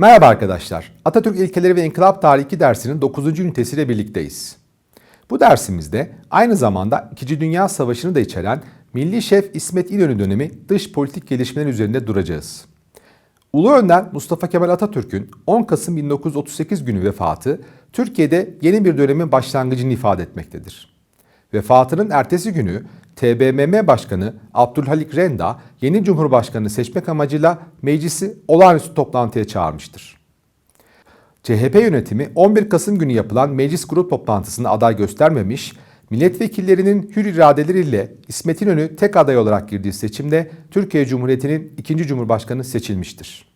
Merhaba arkadaşlar. Atatürk İlkeleri ve İnkılap Tarihi 2 dersinin 9. ünitesiyle birlikteyiz. Bu dersimizde aynı zamanda 2. Dünya Savaşı'nı da içeren Milli Şef İsmet İnönü dönemi dış politik gelişmeler üzerinde duracağız. Ulu Önder Mustafa Kemal Atatürk'ün 10 Kasım 1938 günü vefatı Türkiye'de yeni bir dönemin başlangıcını ifade etmektedir. Vefatının ertesi günü TBMM Başkanı Abdülhalik Renda yeni Cumhurbaşkanı seçmek amacıyla meclisi olağanüstü toplantıya çağırmıştır. CHP yönetimi 11 Kasım günü yapılan meclis grup toplantısında aday göstermemiş, milletvekillerinin hür iradeleriyle İsmet İnönü tek aday olarak girdiği seçimde Türkiye Cumhuriyeti'nin ikinci Cumhurbaşkanı seçilmiştir.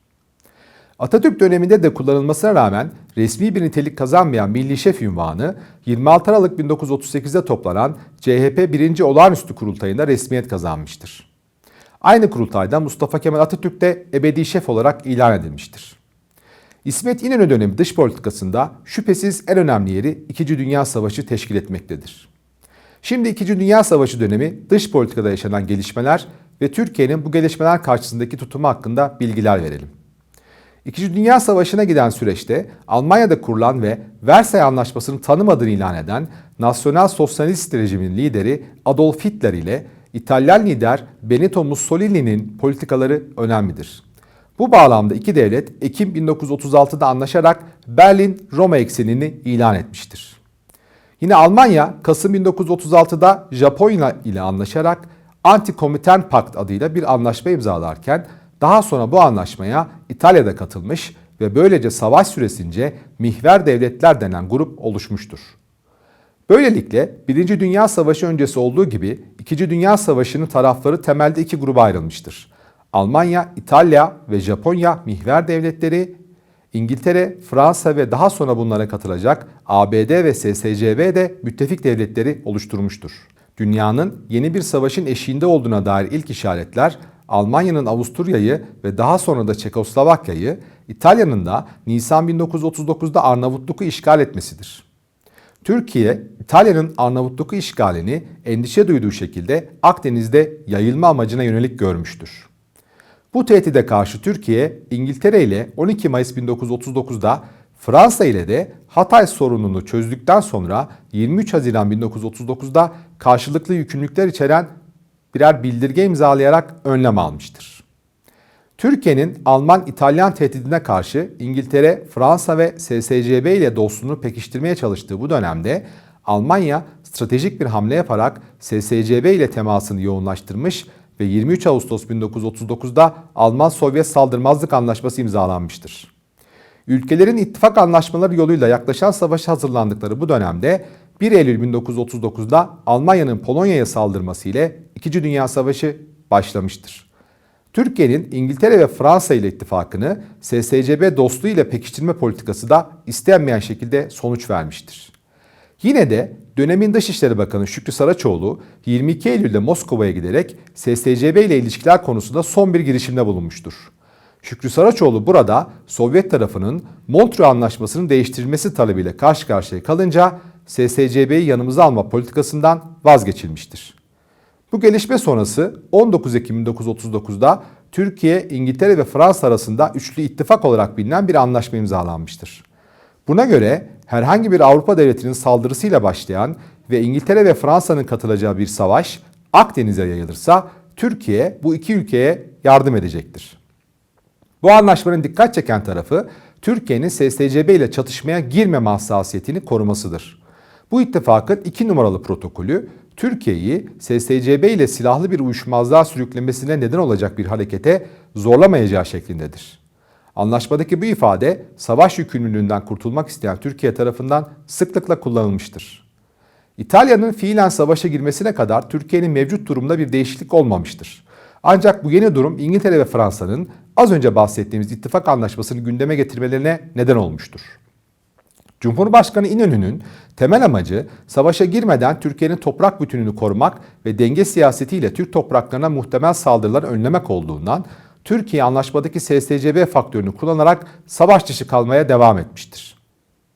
Atatürk döneminde de kullanılmasına rağmen resmi bir nitelik kazanmayan Milli Şef ünvanı 26 Aralık 1938'de toplanan CHP 1. Olağanüstü Kurultayı'nda resmiyet kazanmıştır. Aynı kurultayda Mustafa Kemal Atatürk de ebedi şef olarak ilan edilmiştir. İsmet İnönü dönemi dış politikasında şüphesiz en önemli yeri 2. Dünya Savaşı teşkil etmektedir. Şimdi 2. Dünya Savaşı dönemi dış politikada yaşanan gelişmeler ve Türkiye'nin bu gelişmeler karşısındaki tutumu hakkında bilgiler verelim. İkinci Dünya Savaşı'na giden süreçte Almanya'da kurulan ve Versay Anlaşması'nı tanımadığını ilan eden Nasyonal Sosyalist rejimin lideri Adolf Hitler ile İtalyan lider Benito Mussolini'nin politikaları önemlidir. Bu bağlamda iki devlet Ekim 1936'da anlaşarak Berlin-Roma eksenini ilan etmiştir. Yine Almanya Kasım 1936'da Japonya ile anlaşarak Anti-Komintern Pakt adıyla bir anlaşma imzalarken daha sonra bu anlaşmaya İtalya'da katılmış ve böylece savaş süresince mihver devletler denen grup oluşmuştur. Böylelikle Birinci Dünya Savaşı öncesi olduğu gibi İkinci Dünya Savaşı'nın tarafları temelde iki gruba ayrılmıştır. Almanya, İtalya ve Japonya mihver devletleri, İngiltere, Fransa ve daha sonra bunlara katılacak ABD ve SSCB de müttefik devletleri oluşturmuştur. Dünyanın yeni bir savaşın eşiğinde olduğuna dair ilk işaretler Almanya'nın Avusturya'yı ve daha sonra da Çekoslovakya'yı, İtalya'nın da Nisan 1939'da Arnavutluk'u işgal etmesidir. Türkiye, İtalya'nın Arnavutluk'u işgalini endişe duyduğu şekilde Akdeniz'de yayılma amacına yönelik görmüştür. Bu tehdide karşı Türkiye, İngiltere ile 12 Mayıs 1939'da Fransa ile de Hatay sorununu çözdükten sonra 23 Haziran 1939'da karşılıklı yükümlülükler içeren birer bildirge imzalayarak önlem almıştır. Türkiye'nin Alman-İtalyan tehdidine karşı İngiltere, Fransa ve SSCB ile dostluğunu pekiştirmeye çalıştığı bu dönemde Almanya stratejik bir hamle yaparak SSCB ile temasını yoğunlaştırmış ve 23 Ağustos 1939'da Alman-Sovyet saldırmazlık anlaşması imzalanmıştır. Ülkelerin ittifak anlaşmaları yoluyla yaklaşan savaşa hazırlandıkları bu dönemde 1 Eylül 1939'da Almanya'nın Polonya'ya saldırması ile 2. Dünya Savaşı başlamıştır. Türkiye'nin İngiltere ve Fransa ile ittifakını SSCB dostluğu ile pekiştirme politikası da istenmeyen şekilde sonuç vermiştir. Yine de dönemin Dışişleri Bakanı Şükrü Saraçoğlu 22 Eylül'de Moskova'ya giderek SSCB ile ilişkiler konusunda son bir girişimde bulunmuştur. Şükrü Saraçoğlu burada Sovyet tarafının Montreux Anlaşması'nın değiştirilmesi talebiyle karşı karşıya kalınca SSCB'yi yanımıza alma politikasından vazgeçilmiştir. Bu gelişme sonrası 19 Ekim 1939'da Türkiye, İngiltere ve Fransa arasında üçlü ittifak olarak bilinen bir anlaşma imzalanmıştır. Buna göre herhangi bir Avrupa devletinin saldırısıyla başlayan ve İngiltere ve Fransa'nın katılacağı bir savaş Akdeniz'e yayılırsa Türkiye bu iki ülkeye yardım edecektir. Bu anlaşmanın dikkat çeken tarafı Türkiye'nin SSCB ile çatışmaya girmeme hassasiyetini korumasıdır. Bu ittifakın iki numaralı protokolü Türkiye'yi SSCB ile silahlı bir uyuşmazlığa sürüklemesine neden olacak bir harekete zorlamayacağı şeklindedir. Anlaşmadaki bu ifade savaş yükümlülüğünden kurtulmak isteyen Türkiye tarafından sıklıkla kullanılmıştır. İtalya'nın fiilen savaşa girmesine kadar Türkiye'nin mevcut durumda bir değişiklik olmamıştır. Ancak bu yeni durum İngiltere ve Fransa'nın az önce bahsettiğimiz ittifak anlaşmasını gündeme getirmelerine neden olmuştur. Cumhurbaşkanı İnönü'nün temel amacı savaşa girmeden Türkiye'nin toprak bütününü korumak ve denge siyasetiyle Türk topraklarına muhtemel saldırıları önlemek olduğundan Türkiye anlaşmadaki SSCB faktörünü kullanarak savaş dışı kalmaya devam etmiştir.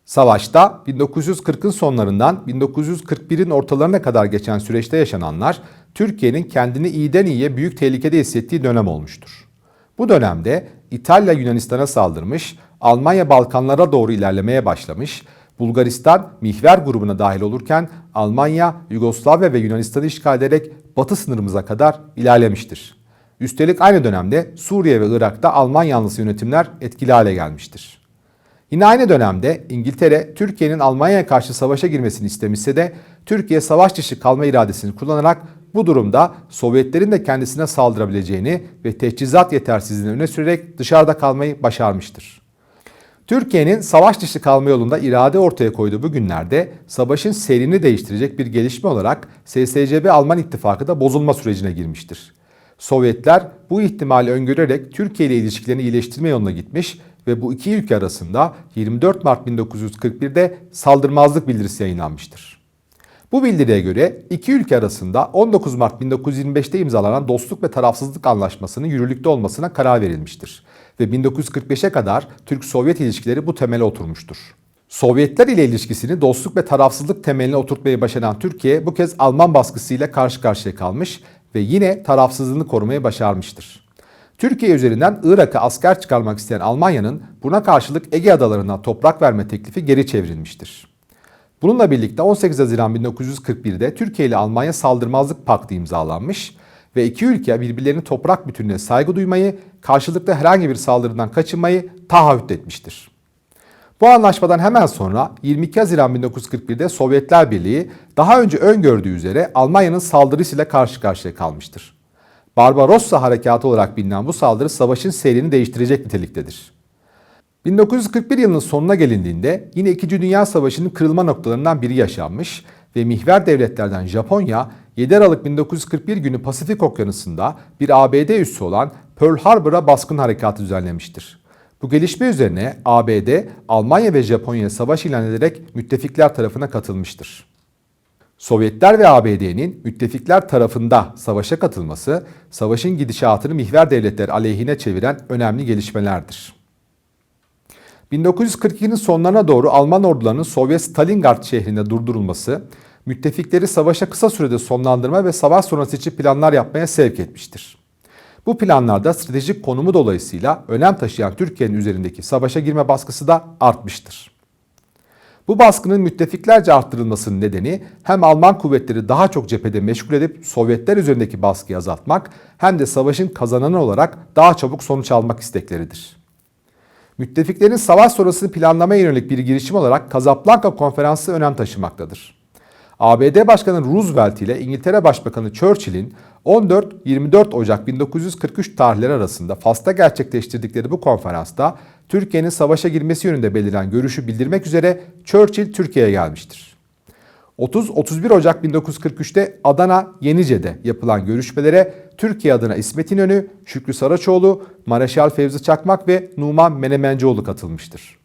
Savaşta 1940'ın sonlarından 1941'in ortalarına kadar geçen süreçte yaşananlar Türkiye'nin kendini iyiden iyiye büyük tehlikede hissettiği dönem olmuştur. Bu dönemde İtalya Yunanistan'a saldırmış, Almanya Balkanlara doğru ilerlemeye başlamış, Bulgaristan mihver grubuna dahil olurken Almanya, Yugoslavya ve Yunanistan'ı işgal ederek batı sınırımıza kadar ilerlemiştir. Üstelik aynı dönemde Suriye ve Irak'ta Alman yanlısı yönetimler etkili hale gelmiştir. Yine aynı dönemde İngiltere, Türkiye'nin Almanya'ya karşı savaşa girmesini istemişse de Türkiye savaş dışı kalma iradesini kullanarak bu durumda Sovyetlerin de kendisine saldırabileceğini ve teçhizat yetersizliğini öne sürerek dışarıda kalmayı başarmıştır. Türkiye'nin savaş dışı kalma yolunda irade ortaya koyduğu bu günlerde savaşın seyrini değiştirecek bir gelişme olarak SSCB Alman İttifakı da bozulma sürecine girmiştir. Sovyetler bu ihtimali öngörerek Türkiye ile ilişkilerini iyileştirme yoluna gitmiş ve bu iki ülke arasında 24 Mart 1941'de saldırmazlık bildirisi yayınlanmıştır. Bu bildiriye göre iki ülke arasında 19 Mart 1925'te imzalanan dostluk ve tarafsızlık anlaşmasının yürürlükte olmasına karar verilmiştir ve 1945'e kadar Türk-Sovyet ilişkileri bu temele oturmuştur. Sovyetler ile ilişkisini dostluk ve tarafsızlık temeline oturtmayı başaran Türkiye bu kez Alman baskısıyla karşı karşıya kalmış ve yine tarafsızlığını korumayı başarmıştır. Türkiye üzerinden Irak'a asker çıkarmak isteyen Almanya'nın buna karşılık Ege adalarına toprak verme teklifi geri çevrilmiştir. Bununla birlikte 18 Haziran 1941'de Türkiye ile Almanya saldırmazlık paktı imzalanmış ve iki ülke birbirlerinin toprak bütünlüğüne saygı duymayı, karşılıklı herhangi bir saldırıdan kaçınmayı taahhüt etmiştir. Bu anlaşmadan hemen sonra 22 Haziran 1941'de Sovyetler Birliği daha önce öngördüğü üzere Almanya'nın saldırısıyla karşı karşıya kalmıştır. Barbarossa harekatı olarak bilinen bu saldırı savaşın seyrini değiştirecek niteliktedir. 1941 yılının sonuna gelindiğinde yine 2. Dünya Savaşı'nın kırılma noktalarından biri yaşanmış ve mihver devletlerden Japonya 7 Aralık 1941 günü Pasifik Okyanusu'nda bir ABD üssü olan Pearl Harbor'a baskın harekatı düzenlemiştir. Bu gelişme üzerine ABD, Almanya ve Japonya savaş ilan ederek müttefikler tarafına katılmıştır. Sovyetler ve ABD'nin müttefikler tarafında savaşa katılması, savaşın gidişatını mihver devletler aleyhine çeviren önemli gelişmelerdir. 1942'nin sonlarına doğru Alman ordularının Sovyet Stalingrad şehrinde durdurulması, müttefikleri savaşa kısa sürede sonlandırma ve savaş sonrası için planlar yapmaya sevk etmiştir. Bu planlarda stratejik konumu dolayısıyla önem taşıyan Türkiye'nin üzerindeki savaşa girme baskısı da artmıştır. Bu baskının müttefiklerce arttırılmasının nedeni hem Alman kuvvetleri daha çok cephede meşgul edip Sovyetler üzerindeki baskıyı azaltmak hem de savaşın kazananı olarak daha çabuk sonuç almak istekleridir. Müttefiklerin savaş sonrasını planlamaya yönelik bir girişim olarak Casablanca Konferansı önem taşımaktadır. ABD Başkanı Roosevelt ile İngiltere Başbakanı Churchill'in 14-24 Ocak 1943 tarihleri arasında Fas'ta gerçekleştirdikleri bu konferansta Türkiye'nin savaşa girmesi yönünde belirlen görüşü bildirmek üzere Churchill Türkiye'ye gelmiştir. 30-31 Ocak 1943'te Adana Yenice'de yapılan görüşmelere Türkiye adına İsmet İnönü, Şükrü Saraçoğlu, Mareşal Fevzi Çakmak ve Numan Menemencioğlu katılmıştır.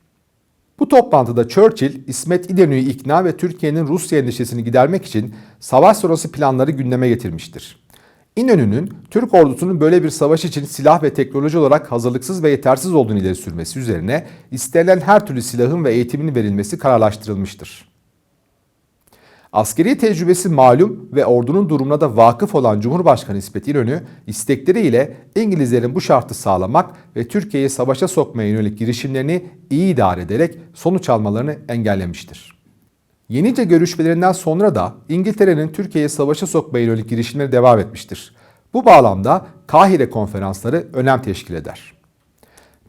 Bu toplantıda Churchill, İsmet İnönü'yü ikna ve Türkiye'nin Rusya endişesini gidermek için savaş sonrası planları gündeme getirmiştir. İnönü'nün Türk ordusunun böyle bir savaş için silah ve teknoloji olarak hazırlıksız ve yetersiz olduğunu ileri sürmesi üzerine istenilen her türlü silahın ve eğitimin verilmesi kararlaştırılmıştır. Askeri tecrübesi malum ve ordunun durumuna da vakıf olan Cumhurbaşkanı İsmet İnönü istekleriyle İngilizlerin bu şartı sağlamak ve Türkiye'yi savaşa sokmaya yönelik girişimlerini iyi idare ederek sonuç almalarını engellemiştir. Yenice görüşmelerinden sonra da İngiltere'nin Türkiye'yi savaşa sokmaya yönelik girişimleri devam etmiştir. Bu bağlamda Kahire konferansları önem teşkil eder.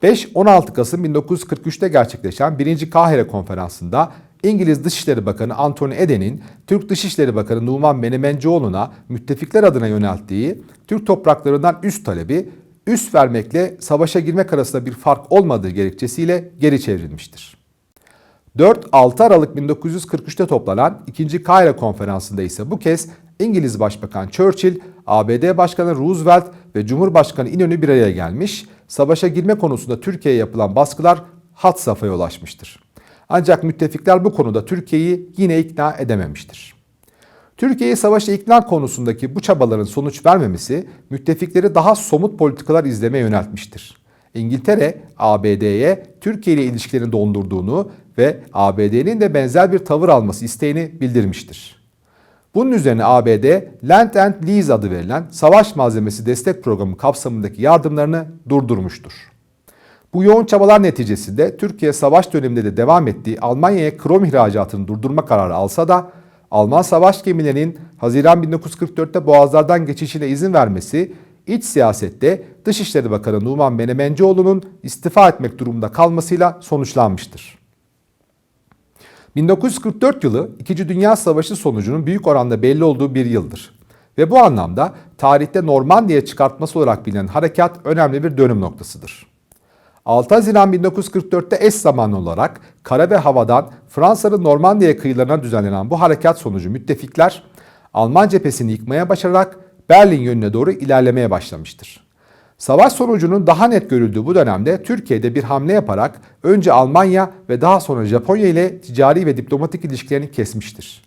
5-16 Kasım 1943'te gerçekleşen 1. Kahire Konferansı'nda İngiliz Dışişleri Bakanı Anthony Eden'in Türk Dışişleri Bakanı Numan Menemencioğlu'na müttefikler adına yönelttiği Türk topraklarından üst talebi üst vermekle savaşa girmek arasında bir fark olmadığı gerekçesiyle geri çevrilmiştir. 4-6 Aralık 1943'te toplanan 2. Kahire Konferansı'nda ise bu kez İngiliz Başbakan Churchill, ABD Başkanı Roosevelt ve Cumhurbaşkanı İnönü bir araya gelmiş, savaşa girme konusunda Türkiye'ye yapılan baskılar hat safhaya ulaşmıştır. Ancak müttefikler bu konuda Türkiye'yi yine ikna edememiştir. Türkiye'yi savaşa ikna konusundaki bu çabaların sonuç vermemesi müttefikleri daha somut politikalar izlemeye yöneltmiştir. İngiltere, ABD'ye Türkiye ile ilişkilerini dondurduğunu ve ABD'nin de benzer bir tavır alması isteğini bildirmiştir. Bunun üzerine ABD, Land and Lease adı verilen savaş malzemesi destek programı kapsamındaki yardımlarını durdurmuştur. Bu yoğun çabalar neticesinde Türkiye savaş döneminde de devam ettiği Almanya'ya krom ihracatını durdurma kararı alsa da Alman savaş gemilerinin Haziran 1944'te boğazlardan geçişine izin vermesi iç siyasette Dışişleri Bakanı Numan Menemencioğlu'nun istifa etmek durumunda kalmasıyla sonuçlanmıştır. 1944 yılı 2. Dünya Savaşı sonucunun büyük oranda belli olduğu bir yıldır. Ve bu anlamda tarihte Normandiya çıkartması olarak bilinen harekat önemli bir dönüm noktasıdır. 6 Haziran 1944'te eş zamanlı olarak kara ve havadan Fransa'nın Normandiya kıyılarına düzenlenen bu harekat sonucu müttefikler Alman cephesini yıkmaya başararak Berlin yönüne doğru ilerlemeye başlamıştır. Savaş sonucunun daha net görüldüğü bu dönemde Türkiye'de bir hamle yaparak önce Almanya ve daha sonra Japonya ile ticari ve diplomatik ilişkilerini kesmiştir.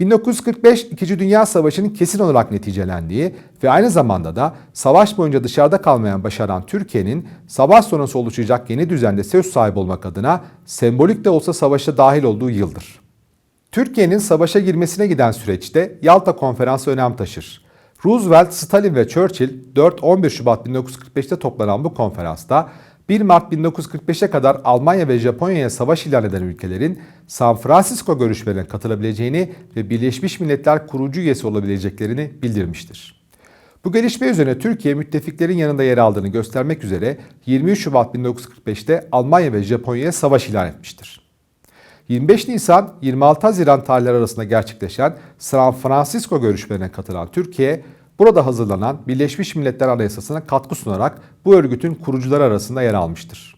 1945 İkinci Dünya Savaşı'nın kesin olarak neticelendiği ve aynı zamanda da savaş boyunca dışarıda kalmayan başaran Türkiye'nin savaş sonrası oluşacak yeni düzende söz sahibi olmak adına sembolik de olsa savaşa dahil olduğu yıldır. Türkiye'nin savaşa girmesine giden süreçte Yalta Konferansı önem taşır. Roosevelt, Stalin ve Churchill 4-11 Şubat 1945'te toplanan bu konferansta 1 Mart 1945'e kadar Almanya ve Japonya'ya savaş ilan eden ülkelerin San Francisco görüşmelerine katılabileceğini ve Birleşmiş Milletler kurucu üyesi olabileceklerini bildirmiştir. Bu gelişme üzerine Türkiye müttefiklerin yanında yer aldığını göstermek üzere 23 Şubat 1945'te Almanya ve Japonya'ya savaş ilan etmiştir. 25 Nisan 26 Haziran tarihleri arasında gerçekleşen San Francisco görüşmelerine katılan Türkiye, burada hazırlanan Birleşmiş Milletler Anayasası'na katkı sunarak bu örgütün kurucuları arasında yer almıştır.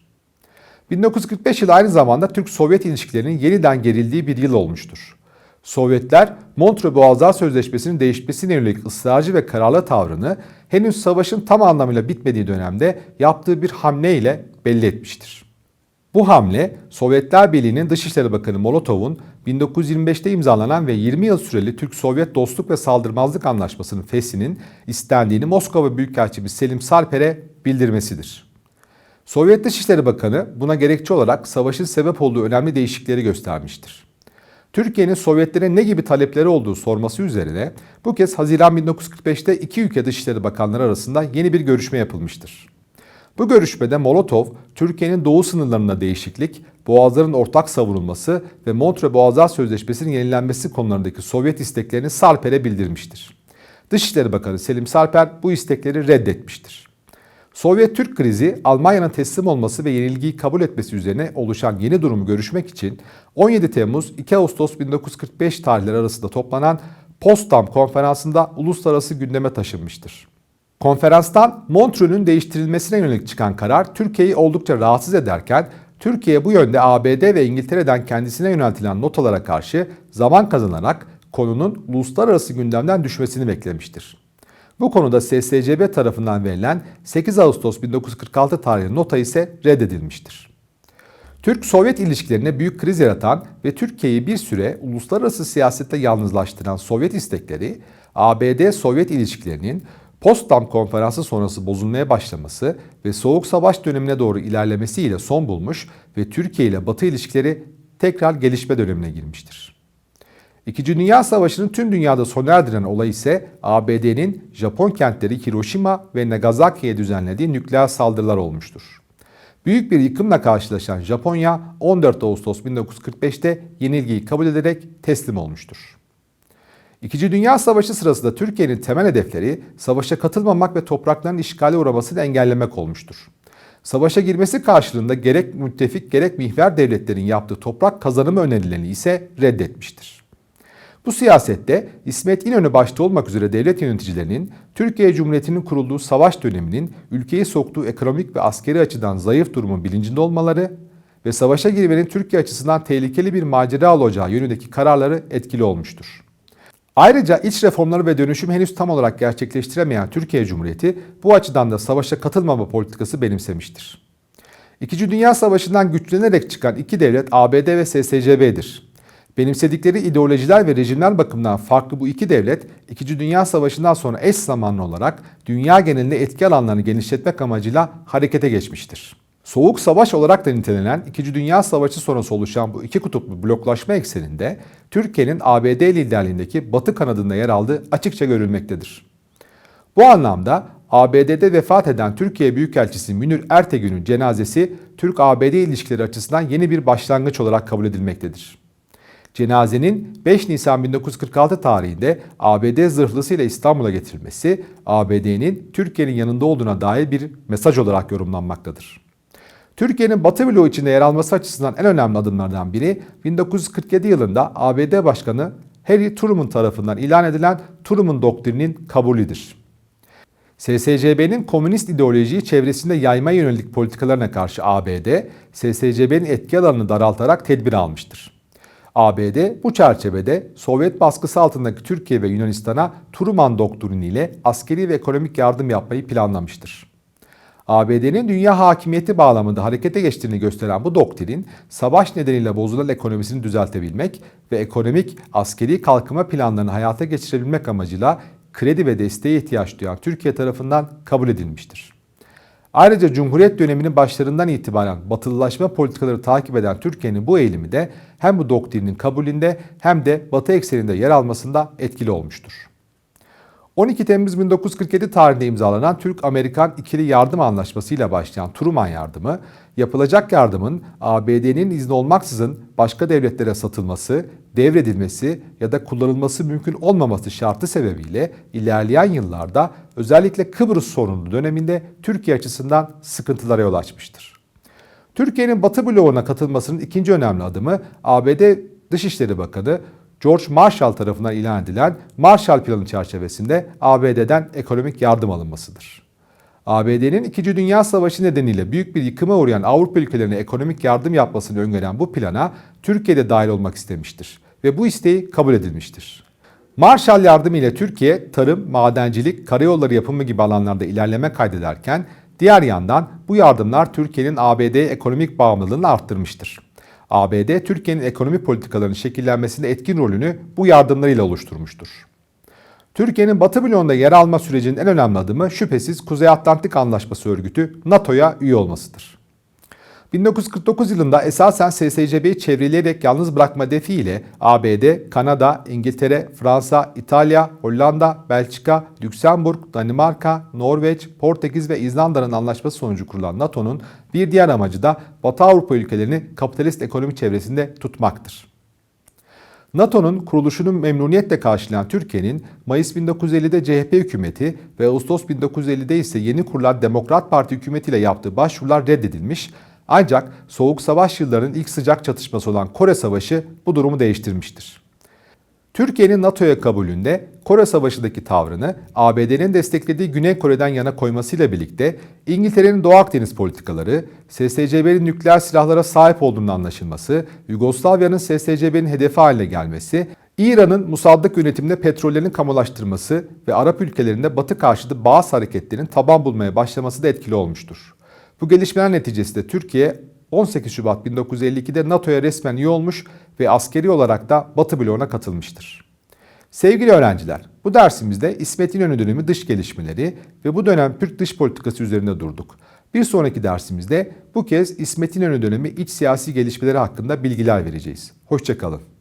1945 yılı aynı zamanda Türk-Sovyet ilişkilerinin yeniden gerildiği bir yıl olmuştur. Sovyetler Montreux Boğazlar Sözleşmesi'nin değişmesine yönelik ısrarcı ve kararlı tavrını henüz savaşın tam anlamıyla bitmediği dönemde yaptığı bir hamle ile belli etmiştir. Bu hamle Sovyetler Birliği'nin Dışişleri Bakanı Molotov'un 1925'te imzalanan ve 20 yıl süreli Türk-Sovyet Dostluk ve Saldırmazlık Anlaşması'nın fesinin istendiğini Moskova Büyükelçimiz Selim Sarper'e bildirmesidir. Sovyet Dışişleri Bakanı buna gerekçe olarak savaşın sebep olduğu önemli değişiklikleri göstermiştir. Türkiye'nin Sovyetlere ne gibi talepleri olduğu sorması üzerine bu kez Haziran 1945'te iki ülke Dışişleri Bakanları arasında yeni bir görüşme yapılmıştır. Bu görüşmede Molotov, Türkiye'nin doğu sınırlarında değişiklik, boğazların ortak savunulması ve Montre Boğazlar Sözleşmesi'nin yenilenmesi konularındaki Sovyet isteklerini Sarper'e bildirmiştir. Dışişleri Bakanı Selim Sarper bu istekleri reddetmiştir. Sovyet-Türk krizi Almanya'nın teslim olması ve yenilgiyi kabul etmesi üzerine oluşan yeni durumu görüşmek için 17 Temmuz 2 Ağustos 1945 tarihleri arasında toplanan Potsdam konferansında uluslararası gündeme taşınmıştır. Konferanstan Montreux'ün değiştirilmesine yönelik çıkan karar Türkiye'yi oldukça rahatsız ederken Türkiye bu yönde ABD ve İngiltere'den kendisine yöneltilen notalara karşı zaman kazanarak konunun uluslararası gündemden düşmesini beklemiştir. Bu konuda SSCB tarafından verilen 8 Ağustos 1946 tarihli nota ise reddedilmiştir. Türk-Sovyet ilişkilerine büyük kriz yaratan ve Türkiye'yi bir süre uluslararası siyasette yalnızlaştıran Sovyet istekleri, ABD-Sovyet ilişkilerinin Potsdam Konferansı sonrası bozulmaya başlaması ve Soğuk Savaş dönemine doğru ilerlemesiyle son bulmuş ve Türkiye ile Batı ilişkileri tekrar gelişme dönemine girmiştir. İkinci Dünya Savaşı'nın tüm dünyada sona erdiren olay ise ABD'nin Japon kentleri Hiroşima ve Nagasaki'ye düzenlediği nükleer saldırılar olmuştur. Büyük bir yıkımla karşılaşan Japonya 14 Ağustos 1945'te yenilgiyi kabul ederek teslim olmuştur. İkinci Dünya Savaşı sırasında Türkiye'nin temel hedefleri savaşa katılmamak ve toprakların işgale uğramasını engellemek olmuştur. Savaşa girmesi karşılığında gerek müttefik gerek mihver devletlerin yaptığı toprak kazanımı önerilerini ise reddetmiştir. Bu siyasette İsmet İnönü başta olmak üzere devlet yöneticilerinin Türkiye Cumhuriyeti'nin kurulduğu savaş döneminin ülkeyi soktuğu ekonomik ve askeri açıdan zayıf durumun bilincinde olmaları ve savaşa girmenin Türkiye açısından tehlikeli bir macera olacağı yönündeki kararları etkili olmuştur. Ayrıca iç reformları ve dönüşüm henüz tam olarak gerçekleştiremeyen Türkiye Cumhuriyeti bu açıdan da savaşa katılmama politikası benimsemiştir. İkinci Dünya Savaşı'ndan güçlenerek çıkan iki devlet ABD ve SSCB'dir. Benimsedikleri ideolojiler ve rejimler bakımından farklı bu iki devlet, İkinci Dünya Savaşı'ndan sonra eş zamanlı olarak dünya genelinde etki alanlarını genişletmek amacıyla harekete geçmiştir. Soğuk savaş olarak da nitelenen 2. Dünya Savaşı sonrası oluşan bu iki kutuplu bloklaşma ekseninde Türkiye'nin ABD liderliğindeki Batı kanadında yer aldığı açıkça görülmektedir. Bu anlamda ABD'de vefat eden Türkiye Büyükelçisi Münir Ertegün'ün cenazesi Türk-ABD ilişkileri açısından yeni bir başlangıç olarak kabul edilmektedir. Cenazenin 5 Nisan 1946 tarihinde ABD zırhlısıyla İstanbul'a getirilmesi, ABD'nin Türkiye'nin yanında olduğuna dair bir mesaj olarak yorumlanmaktadır. Türkiye'nin Batı bloğu içinde yer alması açısından en önemli adımlardan biri 1947 yılında ABD Başkanı Harry Truman tarafından ilan edilen Truman Doktrini'nin kabulüdür. SSCB'nin komünist ideolojiyi çevresinde yayma yönelik politikalarına karşı ABD, SSCB'nin etki alanını daraltarak tedbir almıştır. ABD bu çerçevede Sovyet baskısı altındaki Türkiye ve Yunanistan'a Truman Doktrini ile askeri ve ekonomik yardım yapmayı planlamıştır. ABD'nin dünya hakimiyeti bağlamında harekete geçtiğini gösteren bu doktrin, savaş nedeniyle bozulan ekonomisini düzeltebilmek ve ekonomik askeri kalkınma planlarını hayata geçirebilmek amacıyla kredi ve desteğe ihtiyaç duyan Türkiye tarafından kabul edilmiştir. Ayrıca Cumhuriyet döneminin başlarından itibaren batılılaşma politikaları takip eden Türkiye'nin bu eğilimi de hem bu doktrinin kabulünde hem de Batı ekseninde yer almasında etkili olmuştur. 12 Temmuz 1947 tarihinde imzalanan Türk-Amerikan ikili yardım anlaşması ile başlayan Truman yardımı, yapılacak yardımın ABD'nin izni olmaksızın başka devletlere satılması, devredilmesi ya da kullanılması mümkün olmaması şartı sebebiyle ilerleyen yıllarda özellikle Kıbrıs sorunu döneminde Türkiye açısından sıkıntılara yol açmıştır. Türkiye'nin Batı bloğuna katılmasının ikinci önemli adımı ABD Dışişleri Bakanı George Marshall tarafından ilan edilen Marshall Planı çerçevesinde ABD'den ekonomik yardım alınmasıdır. ABD'nin 2. Dünya Savaşı nedeniyle büyük bir yıkıma uğrayan Avrupa ülkelerine ekonomik yardım yapmasını öngören bu plana Türkiye de dahil olmak istemiştir ve bu isteği kabul edilmiştir. Marshall yardımı ile Türkiye tarım, madencilik, karayolları yapımı gibi alanlarda ilerleme kaydederken diğer yandan bu yardımlar Türkiye'nin ABD ekonomik bağımlılığını arttırmıştır. ABD, Türkiye'nin ekonomi politikalarının şekillenmesinde etkin rolünü bu yardımlarıyla oluşturmuştur. Türkiye'nin Batı bloğunda yer alma sürecinin en önemli adımı şüphesiz Kuzey Atlantik Anlaşması Örgütü NATO'ya üye olmasıdır. 1949 yılında esasen SSCB'yi çevreleyerek yalnız bırakma hedefiyle ABD, Kanada, İngiltere, Fransa, İtalya, Hollanda, Belçika, Lüksemburg, Danimarka, Norveç, Portekiz ve İzlanda'nın anlaşması sonucu kurulan NATO'nun bir diğer amacı da Batı Avrupa ülkelerini kapitalist ekonomi çevresinde tutmaktır. NATO'nun kuruluşunu memnuniyetle karşılayan Türkiye'nin Mayıs 1950'de CHP hükümeti ve Ağustos 1950'de ise yeni kurulan Demokrat Parti hükümetiyle yaptığı başvurular reddedilmiş ancak Soğuk Savaş yıllarının ilk sıcak çatışması olan Kore Savaşı bu durumu değiştirmiştir. Türkiye'nin NATO'ya kabulünde Kore Savaşı'ndaki tavrını ABD'nin desteklediği Güney Kore'den yana koymasıyla birlikte İngiltere'nin Doğu Akdeniz politikaları, SSCB'nin nükleer silahlara sahip olduğunun anlaşılması, Yugoslavya'nın SSCB'nin hedefi haline gelmesi, İran'ın musallık yönetiminde petrollerin kamulaştırması ve Arap ülkelerinde Batı karşıtı bazı hareketlerin taban bulmaya başlaması da etkili olmuştur. Bu gelişmeler neticesinde Türkiye 18 Şubat 1952'de NATO'ya resmen üye olmuş ve askeri olarak da Batı bloğuna katılmıştır. Sevgili öğrenciler, bu dersimizde İsmet İnönü dönemi dış gelişmeleri ve bu dönem Türk dış politikası üzerinde durduk. Bir sonraki dersimizde bu kez İsmet İnönü dönemi iç siyasi gelişmeleri hakkında bilgiler vereceğiz. Hoşçakalın.